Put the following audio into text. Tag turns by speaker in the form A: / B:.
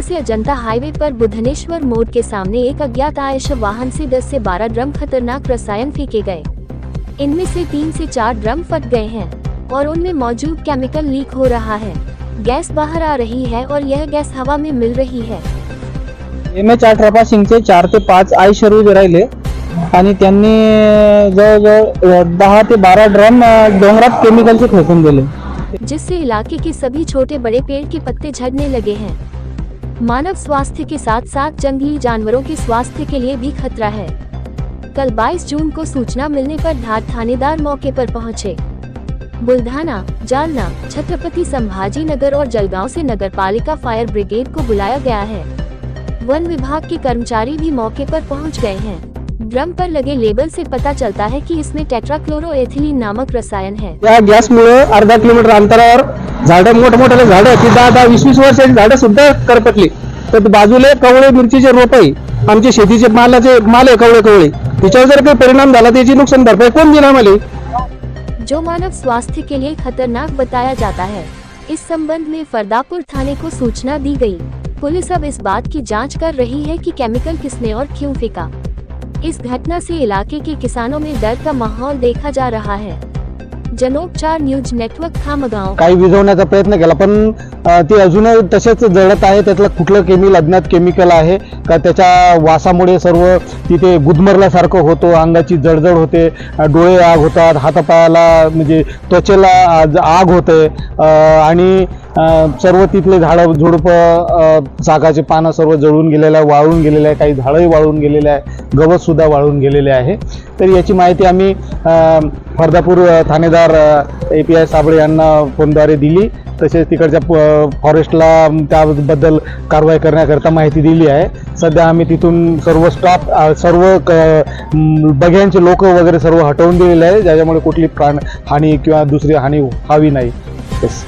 A: से अजंता हाईवे पर बुधनेश्वर मोड़ के सामने एक अज्ञात आयश वाहन से 10 से 12 ड्रम खतरनाक रसायन फेंके गए। इनमें से तीन से चार ड्रम फट गए हैं और उनमें मौजूद केमिकल लीक हो रहा है। गैस बाहर आ रही है और यह गैस हवा में मिल रही है।
B: एम एच अठरा सिंगचे चार ते पाच आई शरू राहिले आणि त्यांनी जवळजवळ अ, दहा ते बारा ड्रम अ, डोंगरात केमिकलचे फेकून दिले
A: जिससे इलाके के सभी छोटे बड़े पेड़ के पत्ते झड़ने लगे हैं। मानव स्वास्थ्य के साथ साथ जंगली जानवरों के स्वास्थ्य के लिए भी खतरा है। कल 22 जून को सूचना मिलने पर धार थानेदार मौके पर पहुँचे। बुल्ढाना, जालना, छत्रपति संभाजी नगर और जलगांव से नगरपालिका फायर ब्रिगेड को बुलाया गया है। वन विभाग के कर्मचारी भी मौके पर पहुँच गए हैं। ड्रम पर लगे लेबल से पता चलता है कि इसमें टेट्राक्लोरोएथिलीन नामक रसायन है।
B: या गॅसमुळे अर्धा किलोमीटर अंतरावर झाडं मोठमोठे झाडं ती दहा दहा, वीस वीस वर्षाची झाडं सुद्धा करपटली तर बाजूला कवळे मिरचीचे रोप आहे. आमचे शेतीचे मालाचे माल आहे, कवळे कवळे. त्याच्यावर जर काही परिणाम झाला त्याची नुकसान भरपाई कोण देणार मला?
A: जो मानव स्वास्थ्य के लिए खतरनाक बताया जाता है, इस संबंध में फरदापुर थाने को सूचना दी गई। पुलिस अब इस बात की जाँच कर रही है कि केमिकल किसने और क्यों फेंका। इस घटना से इलाके के किसानों में डर का माहौल देखा जा रहा है। Janopchar news network Khamgaon.
B: काही विझवण्याचा प्रयत्न केला पण ते अजूनही तसेच जळत आहे. त्यातलं कुठलं केमिकल अज्ञात केमिकल आहे का? त्याच्या वासामुळे सर्व तिथे गुदमरल्यासारखं होतो. अंगाची जळजळ होते डोळे आग होतात हातापायाला म्हणजे त्वचेला आज आग होते. आणि सर्व तिथले झाडं झुडपं सागाचे पानं सर्व जळून गेलेलं आहे वाळून गेलेलं आहे काही झाडंही वाळून गेलेले आहे गवत सुद्धा वाळून गेलेले आहे. तर याची माहिती आम्ही फरदापूर थानेदार ए पी आय साबळे यांना फोनद्वारे दिली. तसेच तिकडच्या प- फॉरेस्टला त्याबद्दल कारवाई करण्याकरता माहिती दिली आहे. सध्या आम्ही तिथून सर्व स्टॉप सर्व क- बघ्यांचे लोक वगैरे सर्व हटवून दिलेले आहे. ज्याच्यामुळे कुठली प्राण हानी किंवा दुसरी हानी व्हावी नाही. येस